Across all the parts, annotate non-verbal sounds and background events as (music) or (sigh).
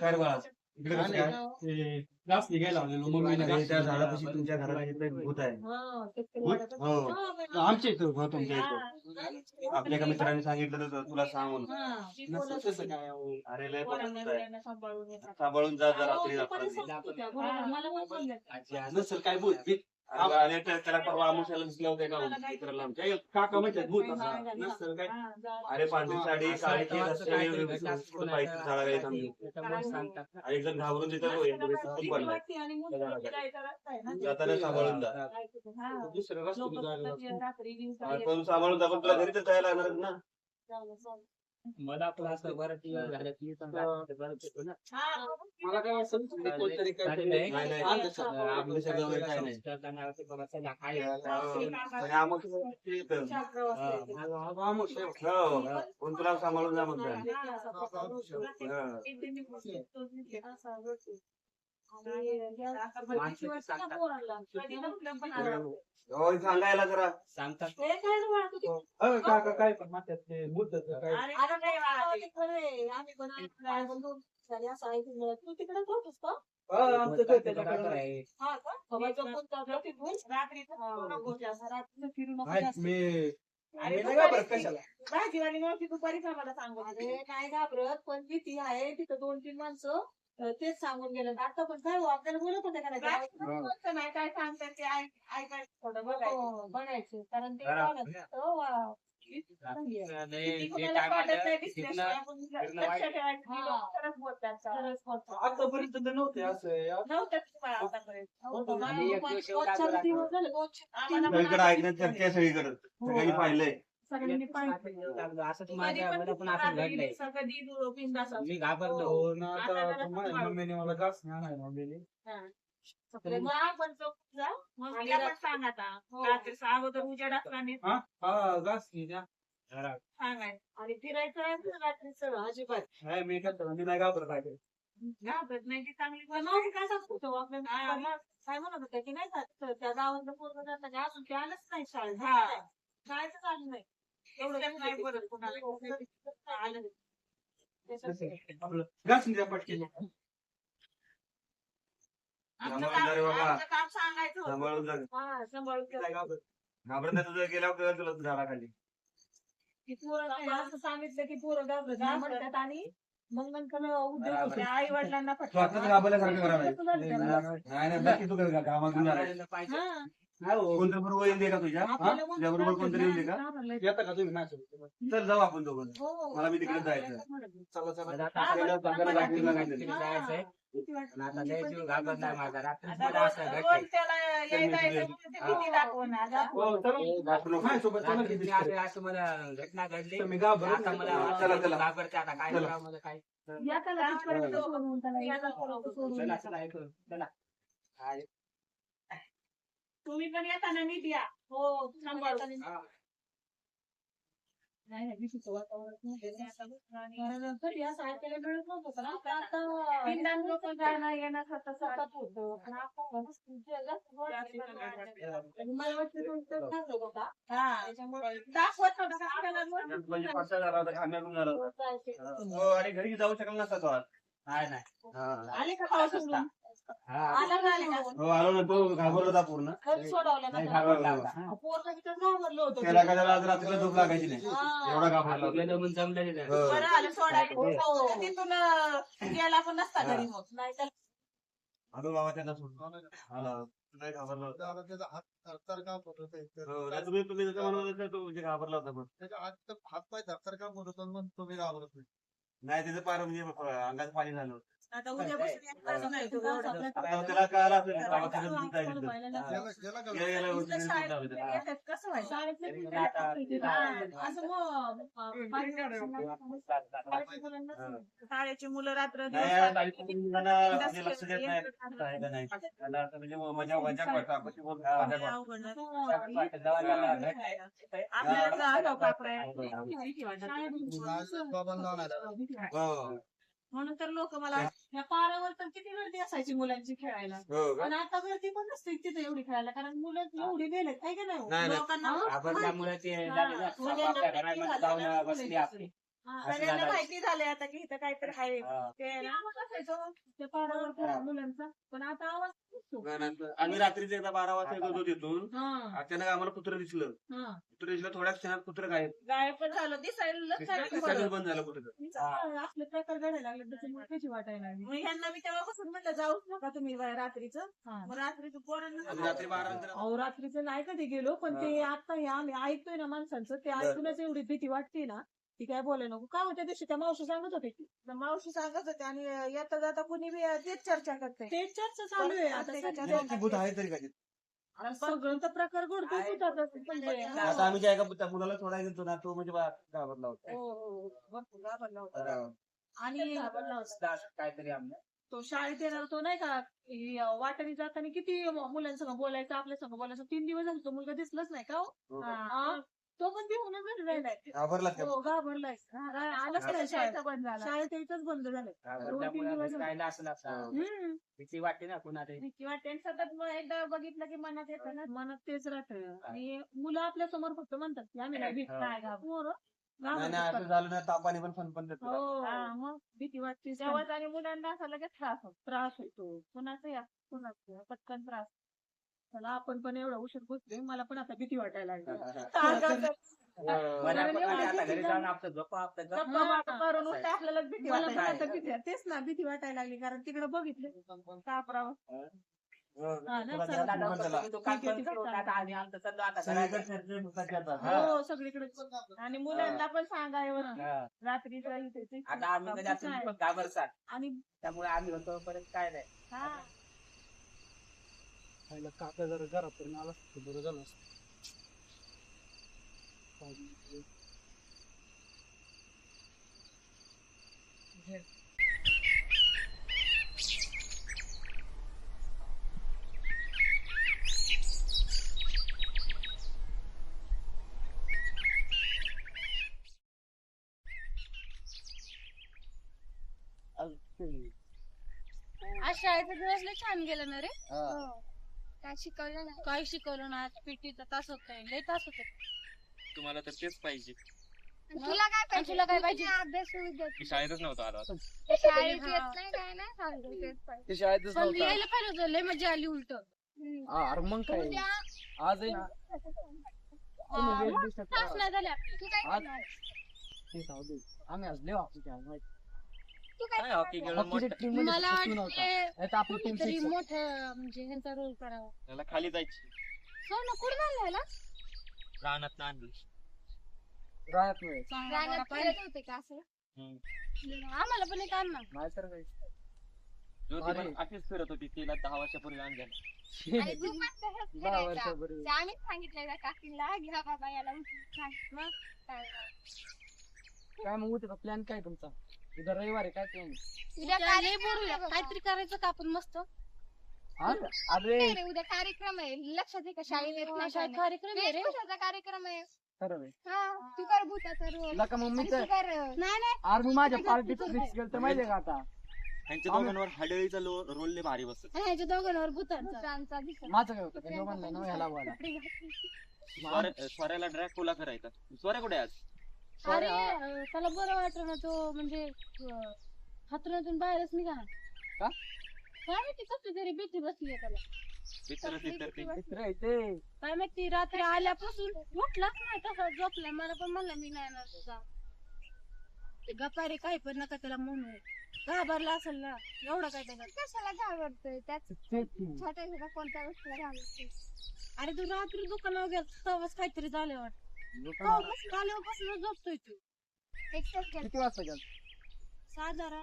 काय रे बाळा? इकडे कसं काय? ते ग्लास निघायला लावलेलो मम्मीने अरे, ग्लास त्या निघायला झाडापाशी लावलेलो. तुमच्या घरात इथं एक भूत आहे. हो आमच्या इथं होतं तुमच्या इथं. आपल्या एका मित्राने सांगितलं होतं तुला सांग म्हणून. नसेल तसं काय अहो. अरे लय भूत आहे. सांभाळून जा जरा रात्री रात्री नसेल काय बोल बी- अरे, अरे, त्या- त्याला परवा आमुष्याला दिसलं होतं का मित्राला आमच्या काका म्हणतात भूत असं. नसेल काय? अरे पांढरी साडी काळी केस पाहिजे झाडा वेळेस आम्ही आणि एक जण घाबरून तिथं. जाताना सांभाळून जा. आणि पण सांभाळून जा पण तुला घरी तर जायला लागणार ना. मला आपलं असं वरती झालं की ना. मला काय असं कोणतरी काय चालेल आहे. नाही नाही. आणतं सर. आपल्या सगळं काय नाही तर नावाचं बघा, चला, काय आहे? आणि आम्हाला ते येतं. हा, आमोश आहे. हो पण तुला सांभाळून जा हो. सांगायला जरा. सांगतात. काका काय पण काय. हा, आमचं काय त्याच्याकडे बरोबर आहे. आहेत, मी मी नाही घाबरत कशाला. भाजीवाली मावशी दुपारी आम्हाला सांगत होती. अरे काय घाबरत पण भीती आहे. तिथं दोन तीन माणसं तेच सांगून गेलं. आता पण काय हो, आपल्याला बोलत होते का नाही काय सांगतात ते ऐक- ऐकायचं थोडं बघायचं. हो, कारण ते हो. आतापर्यंत नव्हते असं सगळीकडे पाहिलंय. सगळ्यांनी पाहिजे. असंच कधी माझ्या पण असं घडलंय. कधी असं. मी घाबरलो. हो ना आता आता माझ्या मम्मीने मला घास नाही आणायला मम्मीने. मग आपण चौकात जा. मग आणि तिला पण रात्री- सांग आता. हो. अगोदर उजेड असताना हा हा घास आणि फिरायचं आहे ना रात्रीचं अजिबात. नाही मी काय मी नाही घाबरत आहे. घाबरत नाही ती चांगली काय होतो? हा, म्हणत होत्या की नाही का त्या गावातलं पोरग जाताना अजून ते आलंच नाही शाळेत. हा. शाळेच आलं नाही. एवढं नाही बरं कुणाला आलं नाही. त्याच्यात- आपलं घास नाही द्या पटकेने आमचं सांभाळून जा रे काम बाबा. आमचं काम सांगायचं होतं. सांभाळून जा हा सांभाळून ठेव. नाही घाबरत. नाही तुझं गेल्यावर कळलं तुला झाडाखाली की पोरं असं सांगितलं की पोरं घाबरत नाही म्हणतात आणि मग नंतर उद्योग बराबर. होतो. आई वडिलांना स्वतःच घाबरल्यासारखं नाही? नाही नाही नक्की तू जाणार हो. कोणतं बरोबर येऊन दे का तुझ्या तुझ्या बरोबर कोणतरी येऊन दे का. येता का तुम्ही माझ्यासोबत? चल जाऊ आपण दोघं हो. मला बी तिकडे जायचं चला चला मला आता हा, बघायला मला लागतील तिकडे हा. जायचंय. किती वाटतं? पण आता लय जीव घाबरलाय माझा रात्री आता मला असं रोज- घडलंय. रोज त्याला यायचं यायचं म्हणून ते भीती दाखवणार आता. हो, चला. माझ्यासोबत चला रात्री किती मी असं- असं मला घटना घडली घाबरत आता नाही. मला चला, चला. घाबरते आता काय मला काय या त्याला तिथपर्यंत सोडून त्याला याला सोडून- सोडून चला या. चला ऐकून चला हाय. तुम्ही पण येताना नीट या. हो हा. रोज? म्हणजे. हो आणि घरी जाऊ शकला नसता तो आज. नाही नाही. हा. आले का हा आला आले? हो आलो ना तो घाबरला होता पूर्ण घरी सोडवलं नाही का? घाबरला होता. पोरगं तिथं घाबरलं होतं. त्याला काय झालं आज रात्रीला झोप लागायची नाही हा. एवढा घाबरला आम्ही होता गेलो म्हणून जमलं नाही. हो. बरं आलं सोडायला हो. तिथून अं, गेला पण नसता घरी मग नाही तर आलो बाबा त्यांना सोडून आला नाही घाबरला होता त्याचा हात थरथर काप होत होते हो, नाही, तुम्ही तुम्ही जसं म्हणत होता तो म्हणजे घाबरला होता पण त्याच्या हात हात पाय थरथर काप होत होता मग तुम्ही घाबरत नाही नाही त्याचं पार म्हणजे अंगात पाणी झालं होतं आता उद्यापासून एक तास नाही तो एवढा. आता त्याला कळालं असेल की बाबा तिथं दूध आहे तिथं. याला याला का गेल्या- गेल्या वर्षी इथं दूध शाळेत लावलं. येतात, कसं व्हायचं? तरी शाळेतलं म्हणजे आता- हा, असं मग, अं, शाळेची मुलं रात्र नाही, दिवस बायको मुलांना म्हणजे लक्ष देत नाही काय का नाही त्याला असं म्हणजे मजा मजा करतो आपण ती बोलतो, मजा करतो. अवघड आहे. आपल्याला आपल्याला जागा बापरे. बाबांना आणायला हो म्हणून तर लोक मला या पारावर तर किती गर्दी असायची मुलांची खेळायला हो का? पण आता गर्दी पण नसते तिथे एवढी खेळायला कारण मुलं एवढी गेलेत काय का नाही, नाही नाही. लोकांना आपण त्यामुळे ते हा. झालेलं मुलांना आपल्या घरामध्ये माहिती जाऊन झालं. बसली आपली हा, असं सगळ्यांना झालं. माहिती झालंय आता की इथं काहीतरी आहे. ते ना? पारावर खेळा मुलांचा. पण आता आवाज नसतो. नाही, नाही. आम्ही रात्रीच एकदा बारा वाजता येत होतो तिथून. हा, अचानक आम्हाला कुत्रं दिसलं. हा. कुत्रं दिसलं थोड्या क्षणात कुत्रं गायब. गायब पण झालं. दिसायला लक्षात दिसायलाच बंद झालं कुत्रं. असले प्रकार घडायला लागले. त्याच्यामुळे कशी वाटायला लागली? मग ह्यांना मी तेव्हापासून म्हटलं जाऊच नका तुम्ही बाहेर रात्रीचं. मग रात्रीचं आम्ही पोरांना रात्री बारा नंतर अहो रात्रीचं नाही कधी गेलो पण ते आता हे आम्ही ऐकतोय ना माणसांचं. ते ऐकूनच एवढी भीती वाटते ना. ती काय बोलाय नको काय होत्या दिवशी त्या मावशी सांगत होते की मावशी सांगत होते आणि येता जाता कुणी बी तेच चर्चा करते ते चर्चा चालू आहे आता प्रत्येकाच्या सध्या. भूत आहे तरी काय आता सगळं तर प्रकार घडतो आहे. भूताचाच म्हणजे आता आम्ही त्या मुलाला सोडायला गेलो ना तो म्हणजे बा- घाबरला होता हो, हो, हो. भरपूर घाबरला होता. तर, आणि घाबरला होता. असं काहीतरी आम्ही तो शाळेत येणार तो नाही का ही, अं, वाटाणी जाताना किती मुलांसंग बोलायचं आपल्या संग बोलायचं तीन दिवस झाले तो मुलगा दिसलाच नाही का हो? हो. हा. तो पण घरी राहिलाय घाबरला त्या हो घाबरलाय. काय आलाच नाही शाळेत शाळेचा बंद झाला शाळेत यायचंच बंद झालं दोन तीन त्यामुळे दिवस आम्ही राहिलं. असेल असं हम्म. भीती वाटते ना कुणा तरी भीती वाटते. आणि सतत मग एकदा बघितलं की मनात येतं ना. मनात तेच राहतं. आणि मुलं आपल्यासमोर फक्त म्हणतात की आम्ही नाही भीत. हा. नाही नाही घाबरतात. असं झालं ना तापाने पण फन पण देतो हो. हा. मग भीती वाटते तेव्हाच आणि मुलांना असं लगेच त्रास होतो. त्रास होतो. कुणाचं या? कुणाचं पटकन त्रास. चला आपण पण एवढा उशीर पोचतोय मला पण आता भीती वाटायला लागली. मला पण आता घरी जाऊन आपलं झोपा आपलं झोपा. गप्पा मारून करून उलट्या आपल्याला भीती मला पण वाटायला आता भीती तेच ना भीती वाटायला लागली कारण तिकडे बघितलं. कापराव हा ना, चला. आता. तुम्ही दुकान ठीक आहे, ठीक आहे, आमचं चाललो घराकडे. हो. सगळीकडे आणि मुलांना पण सांगायवर हा. रात्री आता आम्ही तुम्ही पण आणि त्यामुळे आम्ही होतो परत काय नाही. हा. खायला काका जर घरापर्यंत आला असतं तर बरं झालं असतं. आज शाळेचा दिवस लय छान गेला ना रे हो. काय शिकवलं ना काय शिकवलं ना आज पीटीचा तास होतोय. लय तास होते तुम्हाला तर तेच पाहिजे. तुला काय पाहिजे? तुला काय पाहिजे? अभ्यास मी शाळेतच नव्हतो आलो आता. शाळेत येत नाही काय नाही सांगतो तेच पाहिजे. ते शाळेतच पण नव्हता. लिहायला पाहिजे होतं. लय मजा आली उलट. हा, अरे मग काय? उद्या आज आहे ना? तुम्ही वेळ देऊ शकता. तास नाही झाले आपले. तू काय आज- करणार? ते जाऊ दे. आम्ही आज लय खेळणार माहिती. काय हॉकी खेळून मोठं- मला वाटते मोठं म्हणजे ह्यांचा रोल करावा. त्याला खाली जायची. हो ना कुठं रानात आणली राहत नाही. रानात फिरत होते का असं? आम्हाला पण एक आण ना. ज्योती. पण अशीच फिरत होती तिला दहा वर्षापूर्वी आणि तू पण तसंच दहा करायचा. वर्षापूर्वी. ते आम्हीच त्या काकीला घ्या बाबा याला उचलून सांग. मग काय? काय मग उद्या प्लॅन काय तुमचा? उद्या रविवार आहे काय प्लॅन उद्या काय बोलूया काहीतरी करायचं का आपण मस्त? अरे. नाही रे, उद्या कार्यक्रम आहे. लक्षात आहे का शाळेत येत नाही शाळेत कार्यक्रम आहे रे. कशाचा कार्यक्रम आहे? खरं आहे. हा तू कर भूताचा रोल. लका मग मी आणि तर तू कर नाही नाही. अरे मी माझ्या पार्टीत फिक्स केलं तर माहितीये का आता? त्यांच्या दोघांवर हडळीचा रोल लय भारी बसत. आणि ह्याच्या दोघांवर भूतांचा. भूतांचा दिसत माझं काय होतं? ते म्हणलं ना ह्याला बोला स्वरा- स्वराला ड्रॅकुला करायचा. स्वरा कुठे आहे आज? अरे अं, त्याला बरं वाटलं ना तो म्हणजे अं, बाहेरच निघा का? काय माहिती कसली तरी भीती बसली त्याला. ते मित्र आहे ते काय माहिती रात्री आल्यापासून उठलाच नाही तसा झोपला मला पण म्हणला मी नाही येणार तुझा गप्पा रे काही पण नका त्याला म्हणू. घाबरला असेल ना एवढं काय त्याच्यात? कशाला घाबरतोय? त्यात तेच की. छोट्या कोणत्या गोष्टीला घाबरतोय? अरे तू रात्री दुकानावर गेला तेव्हाच काहीतरी झालं वाटत. दुकानावर आल्यापासून झोपतोय तू किती वाजता गेला साधारण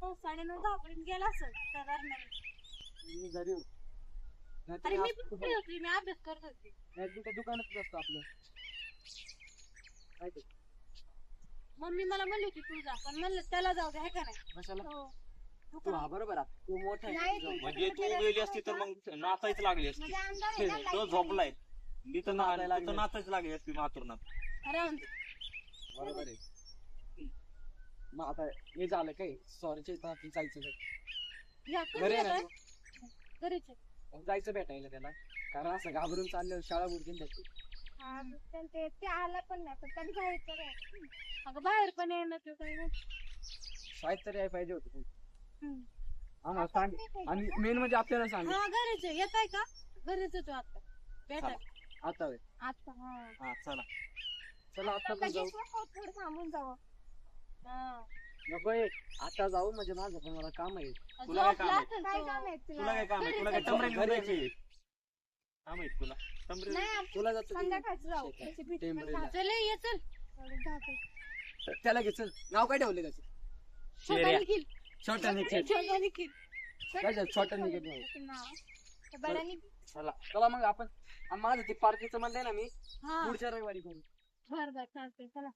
तो साडेनऊ दहा पर्यंत गेला असेल त्या दरम्यान मी घरी होतो. नाहीतर अरे मी आज पण कुठं- free होती मी अभ्यास करत होते नाही तुमच्या दुकानातच असतो आपलं काय ते? मम्मी मला म्हणली होती तू जा पण म्हणलं त्याला जाऊ दे का नाही कशाला हो. तू हा बरोबर आहे. तू मोठा आहे म्हणजे तू गेली असती तर मग नाचायच लागली असती म्हणजे अंधार आहे ना, तो light झोपलाय मी तर लागली असती. बरोबर आहे मग आता हे झालं काय सॉरीचे जायचं काय? या, कधी घरी आहे ना येतोय? घरीच आहे. तू? जायचं भेटायला त्याला कारण असं घाबरून चाललं शाळा बुडकीन त्याची हा, पण ते ते आला पण नाही पण त्याने. अगं बाहेर पण येणं ते काही नाही. शाळेत तरी यायला पाहिजे होतं. हम्म. आम्हाला सांग आणि मेन म्हणजे आपल्याला सांग हा घरीच आहे येत आहे का घरीच आहे तू आता भेटाय आता होय. आता हा हा चला चला आता पण जाऊ थोडं थांबून जावं हा. नको ये. आता जाऊ म्हणजे माझं पण मला काम आहे तुला काय झोपला काम आहे? असेल काय तो. काम आहे तुला काय काम आहे तुला काय टमरे. घेऊन काम आहे तुला टमरे नाही तुला जातो संध्याकाळचं जाऊ शेतात. त्याची भीती पण टेंबरीला. चल ये चल एवढं जाते. त्याला घे चल नाव काय ठेवले त्याचं छोटा निखिल छोटा निखिल छोटा निखिल काय झालं? छोटा निखिल नाव. त्याचं नाव. त्या बड्या निखिल. चला चला मग आपण आणि माझं ते पार्टीचं म्हणलंय ना मी हा. पुढच्या रविवारी करू. बर बर चालतंय चला.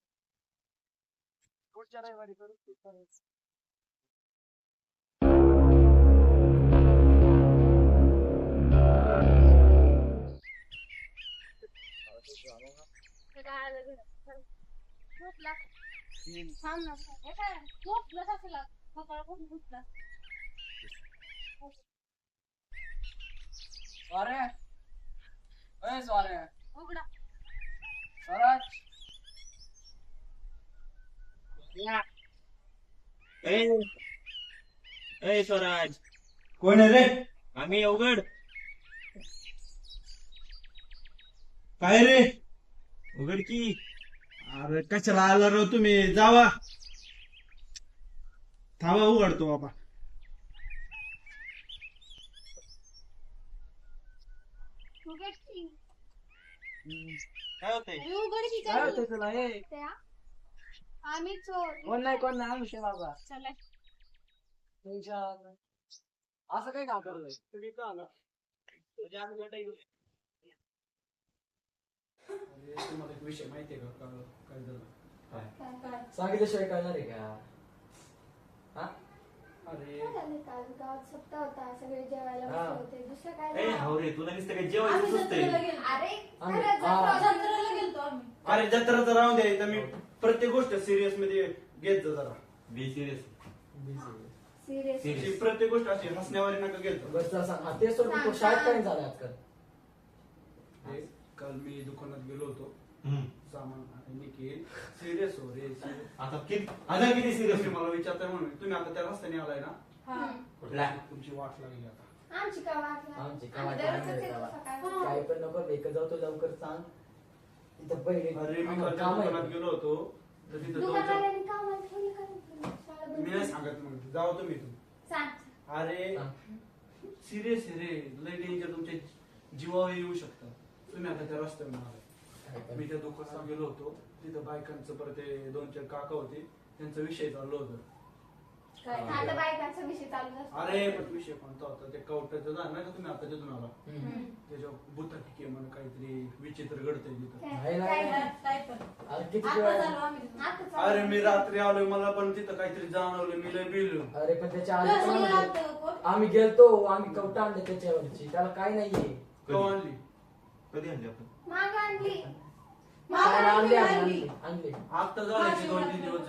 पुढच्या रविवारी करू. झोपला थांब ना हे काय झोपलं झोपला अरे! अय स्वारे उघडा. स्वराज. ए. ए स्वराज. कोण आहे रे? आम्ही अवघड. काय रे? उघड की? अरे कशाला आला रो तुम्ही? जावा. थांबा उघडतो बाबा. उघड. काय की काय काय होतं तुला हे? त्या? आम्ही चोर कोण नाही कोण नाही. आयुष्य बाबा चला. तुमच्या असं काय काम करतोय तुम्ही का आला? अरे, तुम्हाला एक विषय माहितीये का? का- काय? झालं सांगितल्याशिवाय कळणार आहे का? अरे. काल? गावात सप्ताह होता सगळे जेवायला हा. बसले होते. दुसरं ए काय नाही. हावरे तुला नुसतं काय जेवायचं सुचतंय. अरे आम्ही- खरंच हा. जत्रेला गेलतो आम्ही. अरे जत्राचं राहून द्या इथं मी प्रत्येक गोष्ट सिरियसमध्ये घेत जा जरा. Be serious Serious. अशी प्रत्येक गोष्ट अशी हसण्यावारी नका घेतो ते सोड तू शाळेत काय झालं आजकाल? हे, काल मी दुकानात गेलो होतो. सामान आणि निखिल सिरियस हो रे serious. आता किती आता किती सिरियस तुम्ही मला विचारताय म्हणून. तुम्ही आता त्या रस्त्याने आलाय ना? तुमची वाट लागली आता. आमची का वाट लागली? आमची का आम्ही वाट दररोजच लागली येतो तेव्हा. सकाळी. काय पण नको जाऊ तो लवकर सांग. इथं पहिले अरे मी आम्हाला काल त्या काम दुकानात आहे गेलो होतो. तर तिथं दोन चार- दुकानवाल्याने कामाला ठेवलं का नाही तुला? शाळा बंद मी नाही केली. सांगत मग जाऊ तुम्ही तू सांग. अरे सिरियस आहे रे. लय डेंजर तुमच्या जीवावर येऊ शकतं. तुम्ही आता त्या रस्त्यावर आलाय. मी त्या दुकानात गेलो होतो तिथं बायकांचं परत ते दोन चार काका होते त्यांचा विषय चाललो होता काय? आता बायकांचा विषय चालू असतो. अरे पण विषय कोणता होता ते कवट्याचं झालं नाही का तुम्ही आता तिथून आला हम्म. त्याच्या बुता ठिके म्हणून काहीतरी विचित्र घडतंय तिथं काय- नाही, काय- नाही. काय- अरे किती आता वेळ चालू आम्ही. आता चालू. अरे मी रात्री आलोय मला पण तिथं काहीतरी जाणवलं मी लय बिलो अरे पण त्याच्या आधी कसं कोण? आम्ही गेलतो आम्ही कवटा आणले त्याच्यावरची त्याला काय नाहीये आणली कधी आणली आपण मागं आणली. काय आणले. आता दोन तीन दिवस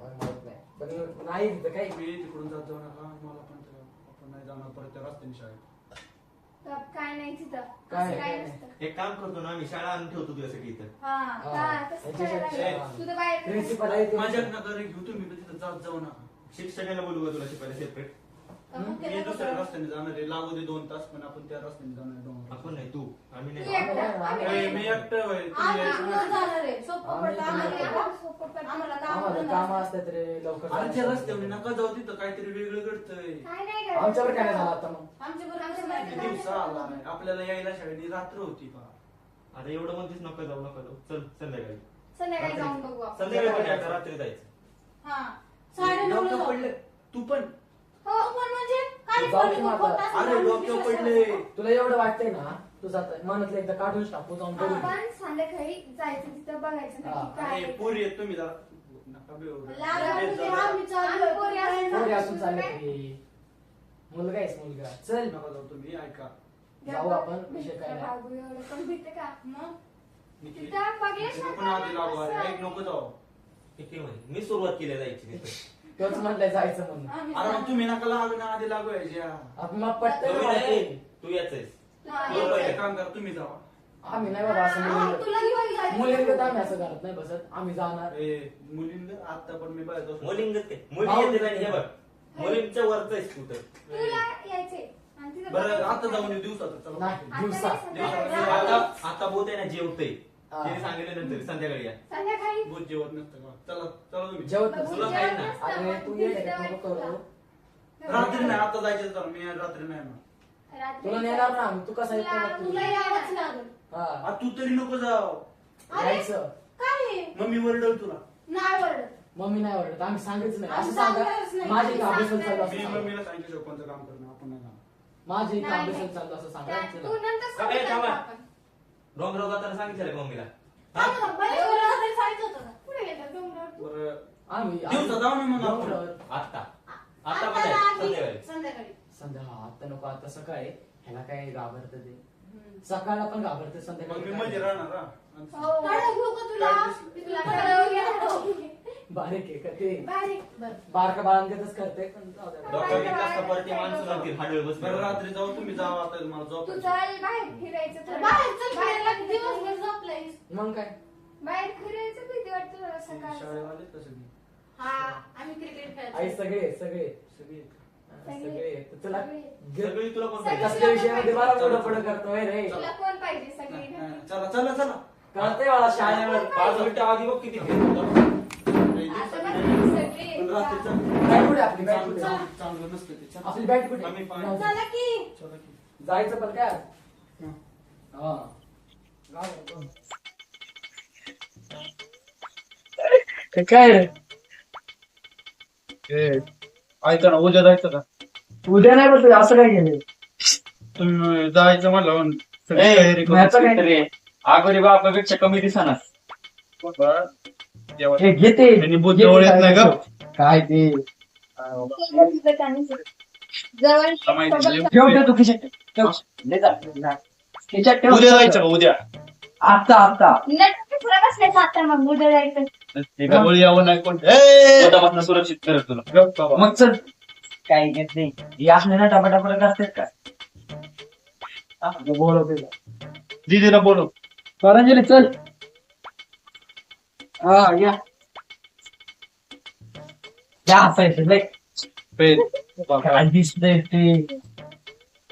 माहीत नाही. पण नाही तिथं काही. मी तिकडून जात जाऊ नका. मला पण ते- आपण नाही जाणार परत त्या रस्त्याने शाळेत. तर काय नाही तिथं. काय? असं काय नाही. नसतं. एक काम करतो ना आम्ही शाळा आणून ठेवतो तुझ्यासाठी इथं. हा हा, तसं करायला याच्यासाठी- लागलं. तुझं बाहेर प्रिन्सिपल आहे ते. माझ्यात नका रे घेऊ तुम्ही पण तिथं जात जाऊ नका. शिक्षकाला बोलू का तुला शिकवायला सेपरेट मी दुसऱ्या रस्त्याने जाणार आहे. लागू दे दोन तास पण आपण त्या रस्त्याने जाणार आहे. डोंगरात. आपण नाही तू. आम्ही नाही. मी एकटं होय तुम्ही आम्हाला काम. असतात रे लवकर. रस्त्यावर नका जाऊ तिथं. काहीतरी वेगळं घडतंय. आमच्यावर काय नाही झालं आता मग? किती नाही दिवसा आला नाही. आपल्याला यायला शाळेत. रात्र होती पा आता एवढं म्हणतेस नका जाऊ नका जाऊ. चल संध्याकाळी. संध्याकाळी जाऊन बघू आपण. संध्याकाळी आता रात्री जायचं. हा. जाऊ. पडले. तू पण. हो पण म्हणजे? अरे डोक्यावर पडले. तुला एवढं वाटतंय ना तू जात मनातलं एकदा काढून टाकू जाऊन बघू आपण संध्याकाळी जायचं तिथं बघायचं हा. नक्की काय आहे. पोरी तुम्ही जरा नका पोरी. पोरी असून चालले तरी मुलगा आहेस मुलगा. चल. नका जाऊ तुम्ही ऐका. जाऊ आपण विषय काय नाही. बाबू एवढं पण भीते का? मग? मी तिथं बघल्याशिवाय पण आधी लागू आहे. नको जाऊ. किती म्हणे मी सुरुवात केली जायची तिथं. (laughs) तोच म्हटलंय जायचं म्हणून. आम्ही अरे मग तुम्ही नका लागू ना आधी लागू यायच्या आपण मग पटतंय तुम्ही ना नाही, काम करा तुम्ही जावा. आम्ही नाही बाबा असं हा, मुलींना तुला घेऊन जायचं. मुलींना आम्ही असं करत नाही बसत आम्ही जाणार. ए मुलींना आता पण मी पाहिजे काय? मुली येते नाही हे बघ मुलींच्या वरच आहेस तू तर तुला यायचे आणि तिथं बरं. आता जाऊन येऊ दिवसात चला. नाही दिवसा. आता आहे ना जेवते हा. तिने सांगितलं नंतर संध्याकाळी या. संध्याकाळी? भूत जेवत नसतं का? चला चला तुम्ही. जेवत बघू नसलं. तुला काही ना. नसतं, अरे मग तू तिथे ये नको जायचं. करू. तुला. रात्री नाही आता जायचं तर मी रात्री नाही ना रात्री तुला नेणार ना आम्ही तू कसा येतो तुला- ना तू. तुला यावंच लागेल हा आ, तू तरी नको जाऊ जायचं काय? मम्मी वरडल तुला नाही ओरडत. मम्मी नाही आवडत आम्ही सांगायचं नाही असं आम्ही सांगा नाही. माझी आम्ही अभ्यास सांगणारच चालू मी असं. मम्मीला सांगितलं कोणतं काम करणं आपण नाही जाणार. माझी नाही, अभ्यास नाही. चालू असं त्या- सांगा तू नंतर सांगू थांबा. आपण. डोंगराव जाताना सांगितलं मम्मीला सांग ना, बरेच ओरडत तरी सांगितलं होतं का? कुठे गेलं डोंगरावर? बरं आम्ही दिवसा जाऊ ना मग आपण. डोंगरावर. आता आता आता पण आहे, आधी, संध्याकाळी संध्याकाळी संध्या हा, आता नको आता सकाळी ह्याला काय घाबरत ते सकाळला पण घाबरते मग संध्याकाळी मी मध्ये राहणार हा. हो. कळलं घेऊ का तुला मी तुला कळलं घेऊ. बारीक आहे का ते बारीक. बरं. बारका बाळांगतच करते पण जाऊ द्या. डॉक्टर असता परत ते माणसं म्हणतील हाडळ बस बरं रात्री जाऊ तुम्ही जावा आता मला तू झोपायचं. चल बाहेर फिरायचं थोडं. बाहेर चल बाहेर फिरायला दिवसभर झोपलायस. मग काय बाहेर फिरायचं भीती वाटतं सकाळचं सगळी? हा आम्ही क्रिकेट आई खेळायचो सगळे सगळे सगळी. हा, सगळे. तर तुला सगळे. सगळी तुला कोण पाहिजे? कसल्या विषयामध्ये मला पुढं पुढं करतोय रे. तुला कोण पाहिजे? सगळी हा. चला चला चला. कळतंय मला शाळेवर. पाच मिनिटं आधी बघ किती फिरतो आता बघ सगळे. पण रात्रीचं. बॅट कुठे आपली? बॅट चांगलं कुठे चांगलं- चांगलं नसतं ते. चला. आपली बॅट कुठे आम्ही पाणी- जाऊ दे. चला की. चला की. जायचं पण काय? हं. हा. काय रे? ऐका ना उद्या जायचं का? उद्या नाही बस असं काय गेले तुम्ही जायचं म्हणलं सगळी तयारी करून. याचं काय रे अगोदर बापापेक्षा कमी. जेव्हा- हे घेते. त्यांनी बुद्ध जवळ येत नाही का? काय ते? ठेव ठेव तू खिशात ठेव. खिशात ठेव. उद्या जायचं का? उद्या. आता आता. यावं नाही कोण. ए! स्वतःपासून सुरक्षित करत तुला. मग चल. काय घेत नाही. हे असले ना टपाटपा करतात का? हा, दीदीला बोलव. पतंजली चल. हा या. या हातायचं लय काय दिसतंय ते?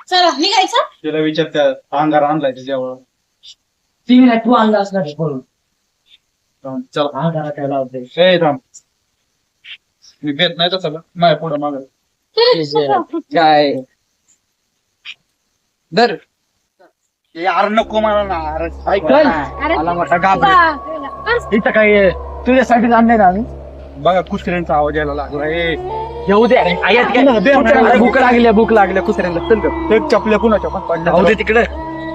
चला निघायचं? तिला विचार त्या अंगार आणलाय त्याच्यावर. ती नाही तू आणला असणार चला. हा घरा ए थांब. मी घेत नाही तसं माझ्या पुढे माग. काय? दर यार नको मला ना. अरे ऐकल आला मोठा घाबरे इथं काय तुझ्यासाठी आणले ना आम्ही? बघा कुत्र्यांचा आवाज यायला लागला. ए. येऊ दे. अरे आयात काय? अरे भूक लागल्या भूक लागल्या कुत्र्यांना. चल गं. एक चपल्या कुणाच्या पण पडल्या. जाऊ दे तिकडे.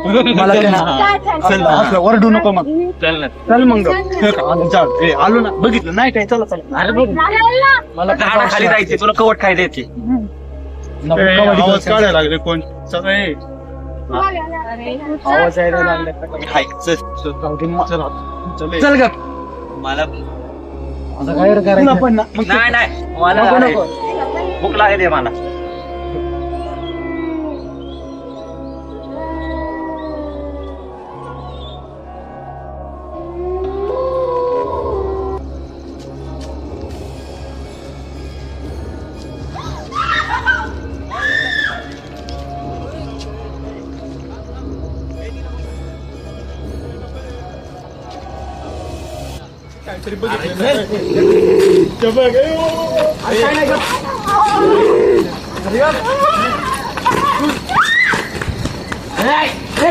मला ते- चल असं वरडू नको मग. चल ना. चल मग. चल ए, आलो ना. बघितलं. नाही काय? चला चला. अरे बघ. मला पण झाडा खाली जायचे तुला कवट खाय द्यायचे नको ए, कबड्डी आवाज खेळायचं. काढायला लागले कोण? चल ए. आवाज यायला लागला हाय चल जाऊ दे, चल. चल ए. चल ग मला आता काय रे तुला करायचं. पण ना. मग नाही नाही. मला नको नको. भूक लागली मला.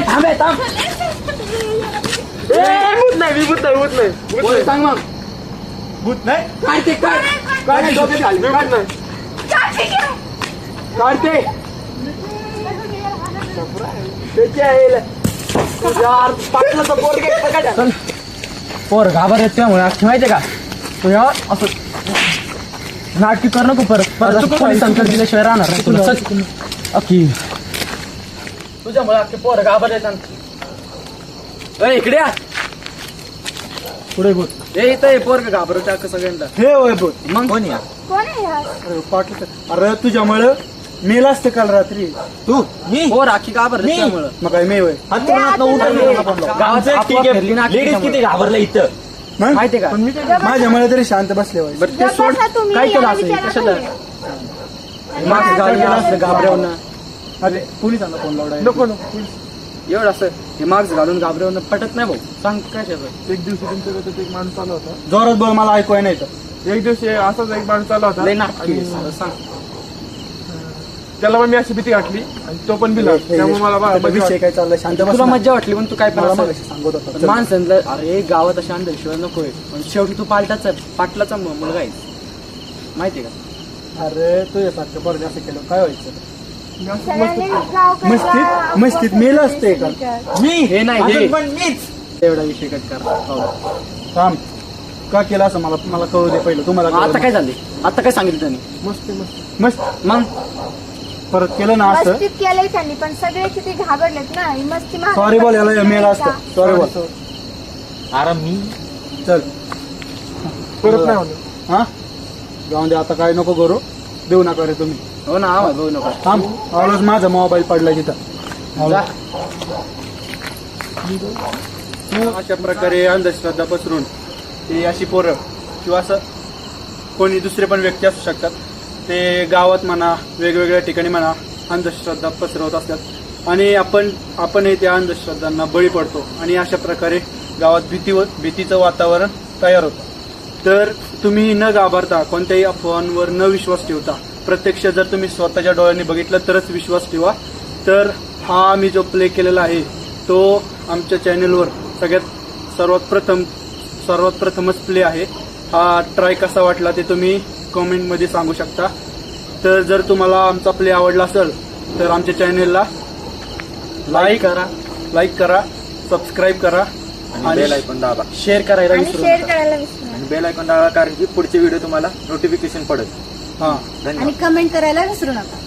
थांब थांब भूत नाही मी भूत नाही भूत नाही सांग मग भूत नाही काय ते काय काढ डोक्यात घाल, काढ काय काढते त्याच्या आईला. यार, तर पोर घाबर त्यामुळे अख्खी माहितीये का तू या असं. नाटकी कर नको परत. परत पोलिसांकडे दिल्याशिवाय राहणार नाही तुला. चल. अख्खी तुझ्यामुळे अख्खी पोर घाबर येतात इकडे या. पुढे बोल. ए इथं पोर घाबरत अख्खं सगळ्यांना. हे होय बोल. मग? कोण या? कोण आहे हा? अरे पाटलं अरे तुझ्यामुळं मेला असते काल रात्री. तू? मी? पोर अख्खी घाबर त्यामुळं. मग काय मे होय? गावाचं लेडीज किती घाबरलं इथं? मग? माहितीये का? माझ्यामुळे तरी शांत बसले बरं ते सोड. बसा तुम्ही, काय केलं असं? विचारा कशाला. मागे गाडी असलं घाबरवणं. अरे पोलिसांना फोन लावलाय नको नको. एवढं असं हे मार्क्स घालून घाबरवणं पटत नाही भाऊ. सांग काय एक दिवशी तुमच्याकडे एक माणूस आला होता. जोरात बोल मला ऐकू नाही तर एक दिवशी असाच एक माणूस आला होता. लय नाटकी आहे, आणि सांग. त्याला पण मी अशी भीती घातली आणि तो पण भिला. त्यामुळे मला बा- विषय काय चाललाय? शांत बस तुला ना. मज्जा वाटली पण तू काय पण मला असं- मगाशी सांगत होता. अरे गावात अशा अंधविश्वास नकोय. पण शेवटी तू पालटाचा पाटलाचा मु- मुलगा आहे माहितीये का? अरे तुझ्यासारखं बरं जास्त केलं. काय व्हायचं? मस्तीत जा. मस्तीत मेलं असते का? मी? हे नाही हे. अजून पण मीच. एवढा विषय कट कर. हो. थांब. का केलं असं? मला मला कळू दे पहिलं. तुम्हाला आता काय झाले आता काय सांगितलं त्यांनी? दे. मस्त. मग? परत केलं ना असं. मस्तीत केलंय त्यांनी पण सगळे किती घाबरलेत ना. ही मस्ती. सॉरी बोल याला मेल असतं. सॉरी बोल अरे मी. चल. परत नाही होणार. हा? जाऊन दे आता काय नको करू. देऊ नका रे तुम्ही. हो ना आवाज बघू नका. थांब. आवाज माझा मोबाईल पडलाय तिथं. जा. अशा प्रकारे अंधश्रद्धा पसरून ते अशी पोरं किंवा असं कोणी दुसरे पण व्यक्ती असू शकतात. ते गावात म्हणा वेगवेगळ्या ठिकाणी म्हणा अंधश्रद्धा पसरवत असतात. आणि आपण आपणही त्या अंधश्रद्धांना बळी पडतो. आणि अशा प्रकारे गावात भीती भीतीचं वातावरण तयार होतं. तर तुम्ही न घाबरता कोणत्याही अफवांवर न विश्वास ठेवता प्रत्यक्ष जर तुम्ही स्वतःच्या डोळ्यांनी बघितलं तरच विश्वास ठेवा. तर हा आम्ही जो प्ले केलेला आहे तो आमच्या चॅनेलवर सगळ्यात सर्वात प्रथम सर्वात प्रथमच प्ले आहे. हा ट्राय कसा वाटला ते तुम्ही कमेंटमध्ये सांगू शकता. तर जर तुम्हाला आमचा प्ले आवडला असेल तर आमच्या चॅनेलला लाईक करा लाईक करा सबस्क्राईब करा आणि बेल ऐकून दाबा. शेअर करायला आणि विसरू शेअर नका. करायला विसरू नका. आणि बेल ऐकून दाबा कारण की पुढचे व्हिडिओ तुम्हाला नोटिफिकेशन पडेल. हा. धन्यवाद. आणि कमेंट करायला विसरू नका.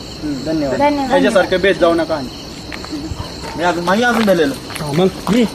धन्यवाद. धन्यवाद. ह्याच्यासारखं बेस जाऊ नका. आणि मी अजून माझी अजून दिलेलं. मग मी.